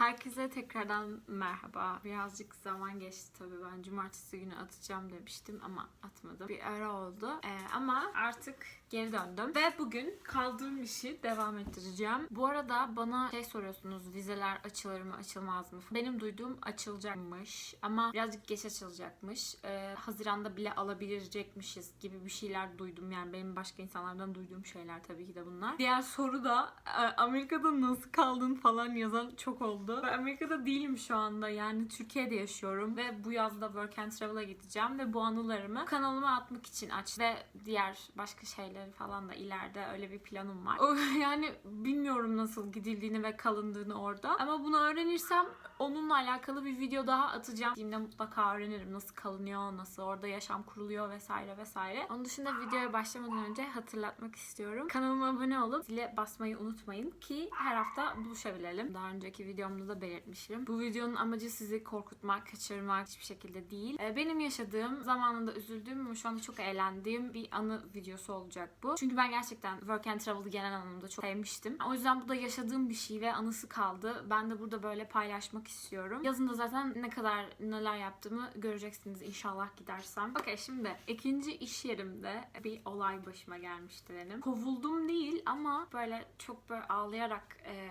Herkese tekrardan merhaba. Birazcık zaman geçti tabii. Ben cumartesi günü atacağım demiştim ama atmadım. Bir ara oldu. Ee, ama artık geri döndüm. Ve bugün kaldığım işi devam ettireceğim. Bu arada bana şey soruyorsunuz. Vizeler açılır mı açılmaz mı? Benim duyduğum açılacakmış. Ama birazcık geç açılacakmış. Ee, Haziranda bile alabilecekmişiz gibi bir şeyler duydum. Yani benim başka insanlardan duyduğum şeyler tabii ki de bunlar. Diğer soru da e, Amerika'da nasıl kaldın falan yazan çok oldu. Amerika'da değilim şu anda. Yani Türkiye'de yaşıyorum ve bu yazda Work and Travel'a gideceğim ve bu anılarımı kanalıma atmak için aç ve diğer başka şeyleri falan da ileride öyle bir planım var. Yani bilmiyorum nasıl gidildiğini ve kalındığını orada. Ama bunu öğrenirsem onunla alakalı bir video daha atacağım. Gittiğimde mutlaka öğrenirim nasıl kalınıyor, nasıl orada yaşam kuruluyor vesaire vesaire. Onun dışında videoya başlamadan önce hatırlatmak istiyorum. Kanalıma abone olup zile basmayı unutmayın ki her hafta buluşabilelim. Daha önceki videomda da belirtmişim. Bu videonun amacı sizi korkutmak, kaçırmak hiçbir şekilde değil. Ee, Benim yaşadığım, zamanında üzüldüğüm ama şu anda çok eğlendiğim bir anı videosu olacak bu. Çünkü ben gerçekten work and travel'ı genel anlamda çok sevmiştim. O yüzden bu da yaşadığım bir şey ve anısı kaldı. Ben de burada böyle paylaşmak istiyorum. Yazında zaten ne kadar neler yaptığımı göreceksiniz inşallah gidersem. Okey şimdi ikinci iş yerimde bir olay başıma gelmişti benim. Kovuldum değil ama böyle çok böyle ağlayarak eee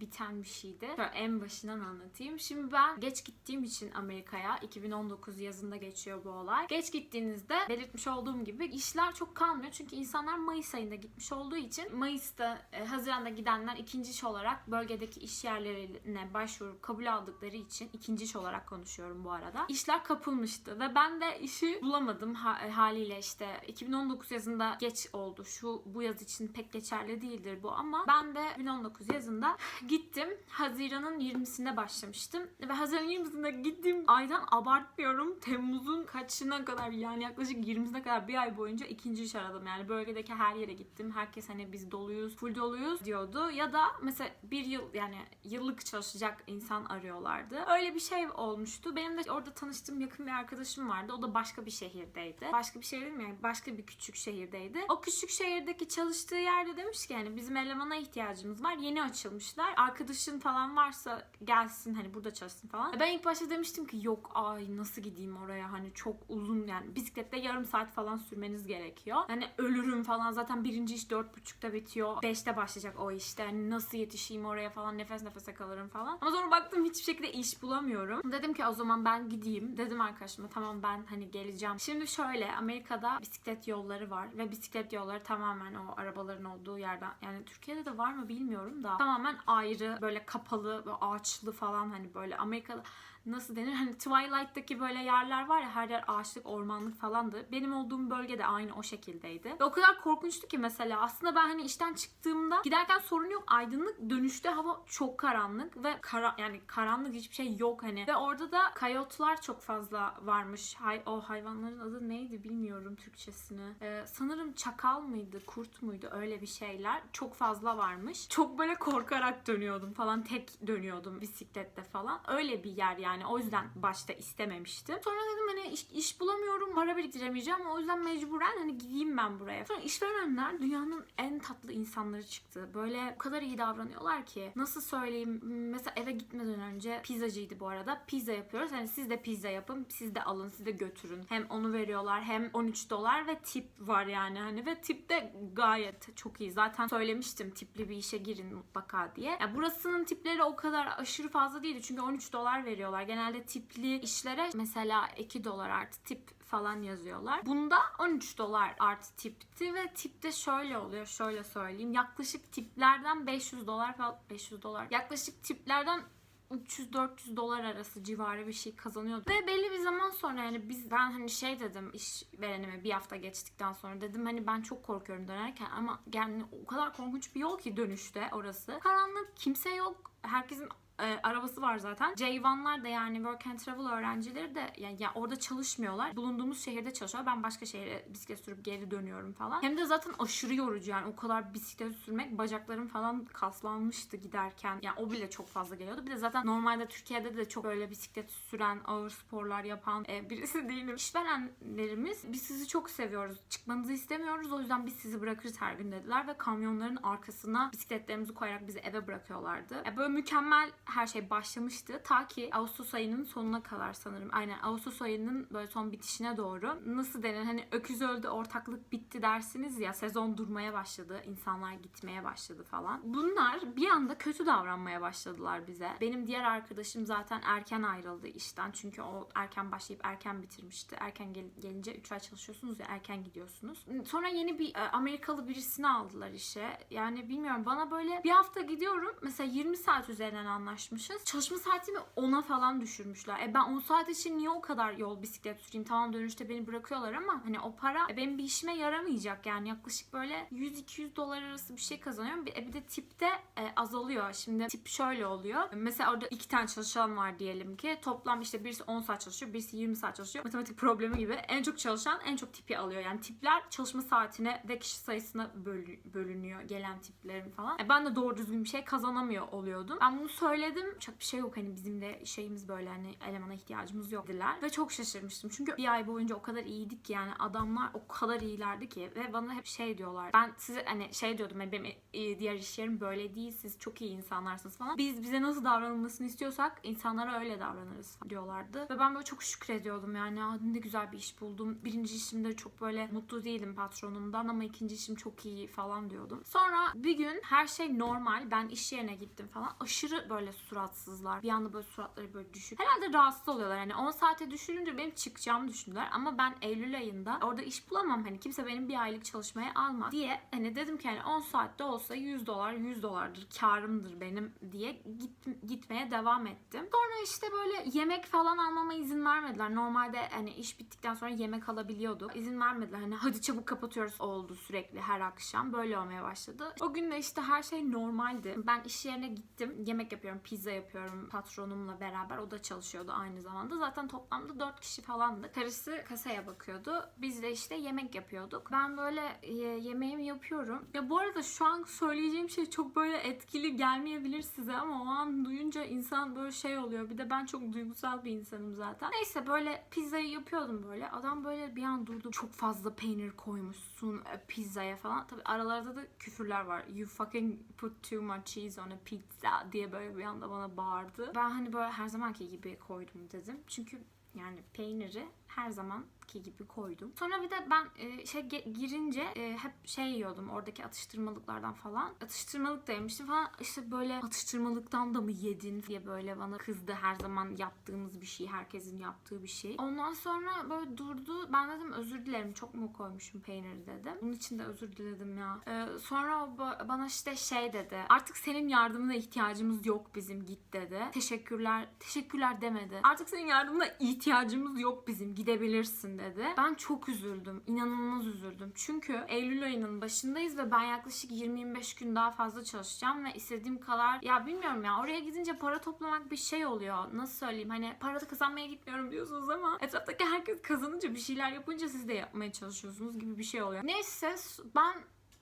biten bir şeydi. Şöyle en başından anlatayım. Şimdi ben geç gittiğim için Amerika'ya 2019 yazında geçiyor bu olay. Geç gittiğinizde belirtmiş olduğum gibi işler çok kalmıyor. Çünkü insanlar Mayıs ayında gitmiş olduğu için Mayıs'ta, e, Haziran'da gidenler ikinci iş olarak bölgedeki iş yerlerine başvurup kabul aldıkları için ikinci iş olarak konuşuyorum bu arada. İşler kapılmıştı ve ben de işi bulamadım e, haliyle işte 2019 yazında geç oldu. Şu bu yaz için pek geçerli değildir bu ama ben de 2019 yazında gittim. Haziran'ın 20'sinde başlamıştım. Ve Haziran'ın 20'sinde gittiğim aydan abartmıyorum. Temmuz'un kaçına kadar yani yaklaşık 20'sine kadar bir ay boyunca ikinci iş aradım. Yani bölgedeki her yere gittim. Herkes hani biz doluyuz, full doluyuz diyordu. Ya da mesela bir yıl yani yıllık çalışacak insan arıyorlardı. Öyle bir şey olmuştu. Benim de orada tanıştığım yakın bir arkadaşım vardı. O da başka bir şehirdeydi. Başka bir şehir mi? Yani başka bir küçük şehirdeydi. O küçük şehirdeki çalıştığı yerde demiş ki yani bizim elemana ihtiyacımız var. Yeni açılmışlar. Arkadaşın falan varsa gelsin hani burada çalışsın falan. Ben ilk başta demiştim ki yok ay nasıl gideyim oraya hani çok uzun yani bisikletle yarım saat falan sürmeniz gerekiyor. Hani ölürüm falan zaten birinci iş dört buçukta bitiyor. Beşte başlayacak o işte. Hani nasıl yetişeyim oraya falan nefes nefese kalırım falan. Ama sonra baktım hiçbir şekilde iş bulamıyorum. Dedim ki o zaman ben gideyim. Dedim arkadaşıma tamam ben hani geleceğim. Şimdi şöyle Amerika'da bisiklet yolları var ve bisiklet yolları tamamen o arabaların olduğu yerden yani Türkiye'de de var mı bilmiyorum da tamamen ayrı böyle kapalı böyle ağaçlı falan hani böyle Amerika'da nasıl denir hani Twilight'taki böyle yerler var ya her yer ağaçlık ormanlık falandı. Benim olduğum bölge de aynı o şekildeydi. Ve o kadar korkunçtu ki mesela aslında ben hani işten çıktığımda giderken sorun yok aydınlık dönüşte hava çok karanlık ve kara, yani karanlık hiçbir şey yok hani. Ve orada da kayotlar çok fazla varmış. Hay, o hayvanların adı neydi bilmiyorum Türkçesini. Ee, sanırım çakal mıydı kurt muydu öyle bir şeyler. Çok fazla varmış. Çok böyle korkarak dönüyordum falan tek dönüyordum bisiklette falan. Öyle bir yer yani o yüzden başta istememiştim. Sonra dedim hani iş, iş bulamıyorum para biriktiremeyeceğim o yüzden mecburen hani gideyim ben buraya. Sonra işverenler dünyanın en tatlı insanları çıktı. Böyle o kadar iyi davranıyorlar ki nasıl söyleyeyim mesela eve gitmeden önce pizzacıydı bu arada. Pizza yapıyoruz. Hani siz de pizza yapın, siz de alın, siz de götürün. Hem onu veriyorlar hem 13 dolar ve tip var yani hani ve tip de gayet çok iyi. Zaten söylemiştim tipli bir işe girin mutlaka diye. Ya burasının tipleri o kadar aşırı fazla değildi. Çünkü 13 dolar veriyorlar. Genelde tipli işlere mesela 2 dolar artı tip falan yazıyorlar. Bunda 13 dolar artı tipti ve tipte şöyle oluyor. Şöyle söyleyeyim. Yaklaşık tiplerden 500 dolar falan 500 dolar. Yaklaşık tiplerden 300-400 dolar arası civarı bir şey kazanıyordu. Ve belli bir zaman sonra yani biz ben hani şey dedim iş verenime bir hafta geçtikten sonra dedim hani ben çok korkuyorum dönerken ama yani o kadar korkunç bir yol ki dönüşte orası. Karanlık kimse yok. Herkesin e, arabası var zaten. J1'lar da yani work and travel öğrencileri de yani, ya orada çalışmıyorlar. Bulunduğumuz şehirde çalışıyor. Ben başka şehre bisiklet sürüp geri dönüyorum falan. Hem de zaten aşırı yorucu yani o kadar bisiklet sürmek bacaklarım falan kaslanmıştı giderken. Yani o bile çok fazla geliyordu. Bir de zaten normalde Türkiye'de de çok öyle bisiklet süren, ağır sporlar yapan e, birisi değilim. İşverenlerimiz biz sizi çok seviyoruz. Çıkmanızı istemiyoruz. O yüzden biz sizi bırakırız her gün dediler ve kamyonların arkasına bisikletlerimizi koyarak bizi eve bırakıyorlardı. Ya böyle mükemmel her şey başlamıştı. Ta ki Ağustos ayının sonuna kadar sanırım. Aynen Ağustos ayının böyle son bitişine doğru. Nasıl denir hani öküz öldü ortaklık bitti dersiniz ya sezon durmaya başladı. insanlar gitmeye başladı falan. Bunlar bir anda kötü davranmaya başladılar bize. Benim diğer arkadaşım zaten erken ayrıldı işten. Çünkü o erken başlayıp erken bitirmişti. Erken gel- gelince 3 ay çalışıyorsunuz ya erken gidiyorsunuz. Sonra yeni bir e, Amerikalı birisini aldılar işe. Yani bilmiyorum bana böyle bir hafta gidiyorum. Mesela 20 saat üzerinden anlaşmışız. Çalışma saatimi 10'a falan düşürmüşler. E ben 10 saat için niye o kadar yol bisiklet süreyim? Tamam dönüşte beni bırakıyorlar ama hani o para e, benim bir işime yaramayacak yani. Yaklaşık böyle 100-200 dolar arası bir şey kazanıyorum. Bir, e, bir de tipte e, azalıyor. Şimdi tip şöyle oluyor. Mesela orada iki tane çalışan var diyelim ki. Toplam işte birisi 10 saat çalışıyor, birisi 20 saat çalışıyor. Matematik problemi gibi. En çok çalışan en çok tipi alıyor. Yani tipler çalışma saatine ve kişi sayısına bölü- bölünüyor gelen tiplerin falan. E ben de doğru düzgün bir şey kazanamıyor oluyordum. Ben bunu söyledim. Çok bir şey yok hani bizim de şeyimiz böyle hani elemana ihtiyacımız yok dediler. Ve çok şaşırmıştım. Çünkü bir ay boyunca o kadar iyiydik ki yani adamlar o kadar iyilerdi ki ve bana hep şey diyorlar. Ben size hani şey diyordum hani benim e, diğer iş yerim böyle değil. Siz çok iyi insanlarsınız falan. Biz bize nasıl davranılmasını istiyorsak insanlara öyle davranırız diyorlardı. Ve ben böyle çok şükrediyordum yani. Aa, ne güzel bir iş buldum. Birinci işimde çok böyle mutlu değilim patronumdan ama ikinci işim çok iyi falan diyordum. Sonra bir gün her şey normal. Ben iş yerine gittim falan. Aşırı böyle suratsızlar. Bir anda böyle suratları böyle düşük. Herhalde rahatsız oluyorlar. Hani 10 saate düşürünce benim çıkacağımı düşündüler. Ama ben Eylül ayında orada iş bulamam. Hani kimse benim bir aylık çalışmaya almaz diye hani dedim ki hani 10 saatte olsa 100 dolar 100 dolardır karımdır benim diye git, gitmeye devam ettim. Sonra işte böyle yemek falan almama izin vermediler. Normalde hani iş bittikten sonra yemek alabiliyorduk. İzin vermediler. Hani hadi çabuk kapatıyoruz oldu sürekli her akşam. Böyle olmaya başladı. O gün de işte her şey normaldi. Ben iş yerine gittim. Yemek yapıyorum, pizza yapıyorum patronumla beraber. O da çalışıyordu aynı zamanda. Zaten toplamda 4 kişi falandı. Karısı kasaya bakıyordu. Biz de işte yemek yapıyorduk. Ben böyle yemeğimi yapıyorum. Ya bu arada şu an söyleyeceğim şey çok böyle etkili gelmeyebilir size ama o an duyunca insan böyle şey oluyor. Bir de ben çok duygusal bir insanım zaten. Neyse böyle pizzayı yapıyordum böyle. Adam böyle bir an durdu. Çok fazla peynir koymuşsun e, pizzaya falan. Tabi aralarda da küfürler var. You fucking put too much cheese on a pizza diye böyle bir anda bana bağırdı. Ben hani böyle her zamanki gibi koydum dedim. Çünkü yani peyniri her zamanki gibi koydum. Sonra bir de ben e, şey girince e, hep şey yiyordum oradaki atıştırmalıklardan falan. Atıştırmalık da yemiştim falan. İşte böyle atıştırmalıktan da mı yedin diye böyle bana kızdı. Her zaman yaptığımız bir şey, herkesin yaptığı bir şey. Ondan sonra böyle durdu. Ben dedim özür dilerim çok mu koymuşum peyniri dedim. Bunun için de özür diledim ya. E, sonra o ba- bana işte şey dedi. Artık senin yardımına ihtiyacımız yok bizim git dedi. Teşekkürler. Teşekkürler demedi. Artık senin yardımına ihtiyacımız yok bizim gidebilirsin dedi. Ben çok üzüldüm. İnanılmaz üzüldüm. Çünkü Eylül ayının başındayız ve ben yaklaşık 20-25 gün daha fazla çalışacağım ve istediğim kadar ya bilmiyorum ya oraya gidince para toplamak bir şey oluyor. Nasıl söyleyeyim hani para kazanmaya gitmiyorum diyorsunuz ama etraftaki herkes kazanınca bir şeyler yapınca siz de yapmaya çalışıyorsunuz gibi bir şey oluyor. Neyse ben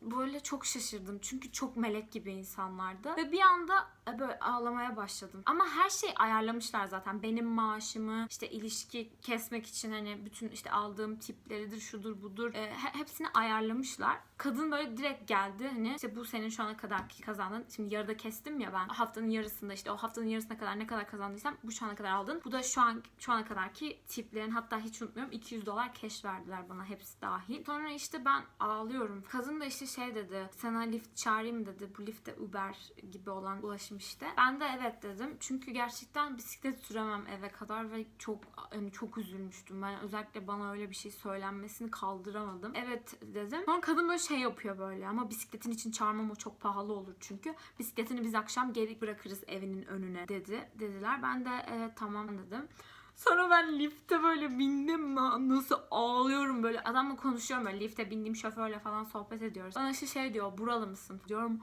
böyle çok şaşırdım. Çünkü çok melek gibi insanlardı. Ve bir anda e, böyle ağlamaya başladım. Ama her şeyi ayarlamışlar zaten. Benim maaşımı işte ilişki kesmek için hani bütün işte aldığım tipleridir şudur budur e, he- hepsini ayarlamışlar. Kadın böyle direkt geldi hani işte bu senin şu ana kadarki kazandığın. Şimdi yarıda kestim ya ben. Haftanın yarısında işte o haftanın yarısına kadar ne kadar kazandıysam bu şu ana kadar aldın. Bu da şu an şu ana kadarki tiplerin hatta hiç unutmuyorum 200 dolar cash verdiler bana hepsi dahil. Sonra işte ben ağlıyorum. Kadın da işte şey dedi. Sana lift çağırayım dedi. Bu lift de Uber gibi olan ulaşım işte. Ben de evet dedim. Çünkü gerçekten bisiklet süremem eve kadar ve çok hani çok üzülmüştüm. Ben özellikle bana öyle bir şey söylenmesini kaldıramadım. Evet dedim. Sonra kadın böyle şey yapıyor böyle ama bisikletin için çağırmam o çok pahalı olur çünkü. Bisikletini biz akşam geri bırakırız evinin önüne dedi. Dediler. Ben de evet tamam dedim. Sonra ben lifte böyle bindim na- nasıl ağlıyorum böyle adamla konuşuyorum böyle lifte bindiğim şoförle falan sohbet ediyoruz. Bana işte şey diyor buralı mısın? Diyorum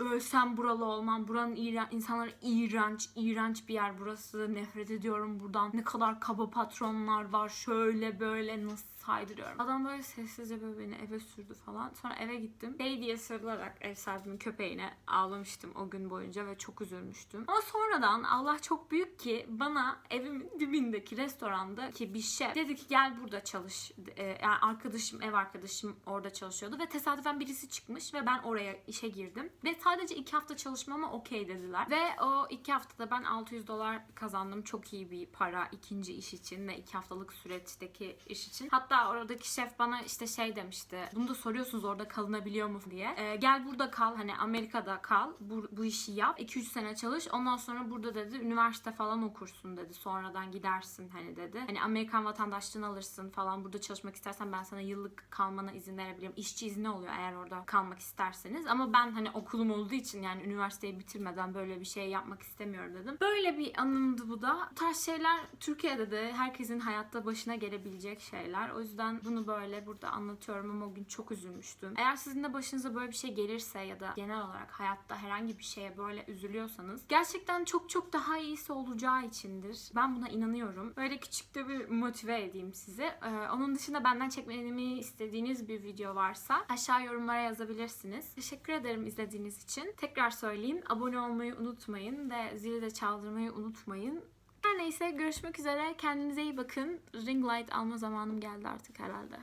ölsem buralı olmam. Buranın iğren, insanları iğrenç, iğrenç bir yer burası. Nefret ediyorum buradan. Ne kadar kaba patronlar var. Şöyle böyle nasıl saydırıyorum. Adam böyle sessizce böyle beni eve sürdü falan. Sonra eve gittim. Bey diye sarılarak ev sahibimin köpeğine ağlamıştım o gün boyunca ve çok üzülmüştüm. Ama sonradan Allah çok büyük ki bana evimin dibindeki restoranda ki bir şef dedi ki gel burada çalış. Ee, yani arkadaşım, ev arkadaşım orada çalışıyordu ve tesadüfen birisi çıkmış ve ben oraya işe girdim. Ve sadece iki hafta çalışmama okey dediler. Ve o iki haftada ben 600 dolar kazandım. Çok iyi bir para ikinci iş için ve iki haftalık süreçteki iş için. Hatta oradaki şef bana işte şey demişti. Bunu da soruyorsunuz orada kalınabiliyor mu diye. Ee, gel burada kal hani Amerika'da kal. Bu, bu işi yap. 2-3 sene çalış. Ondan sonra burada dedi üniversite falan okursun dedi. Sonradan gidersin hani dedi. Hani Amerikan vatandaşlığını alırsın falan. Burada çalışmak istersen ben sana yıllık kalmana izin verebilirim. İşçi izni oluyor eğer orada kalmak isterseniz. Ama ben hani okulum olduğu için yani üniversiteyi bitirmeden böyle bir şey yapmak istemiyorum dedim. Böyle bir anımdı bu da. Bu tarz şeyler Türkiye'de de herkesin hayatta başına gelebilecek şeyler. O yüzden bunu böyle burada anlatıyorum ama o gün çok üzülmüştüm. Eğer sizin de başınıza böyle bir şey gelirse ya da genel olarak hayatta herhangi bir şeye böyle üzülüyorsanız gerçekten çok çok daha iyisi olacağı içindir. Ben buna inanıyorum. Böyle küçük de bir motive edeyim sizi. Ee, onun dışında benden çekmemi istediğiniz bir video varsa aşağı yorumlara yazabilirsiniz. Teşekkür ederim izlediğiniz için. Tekrar söyleyeyim. Abone olmayı unutmayın ve zili de çaldırmayı unutmayın. Her neyse görüşmek üzere. Kendinize iyi bakın. Ring light alma zamanım geldi artık herhalde.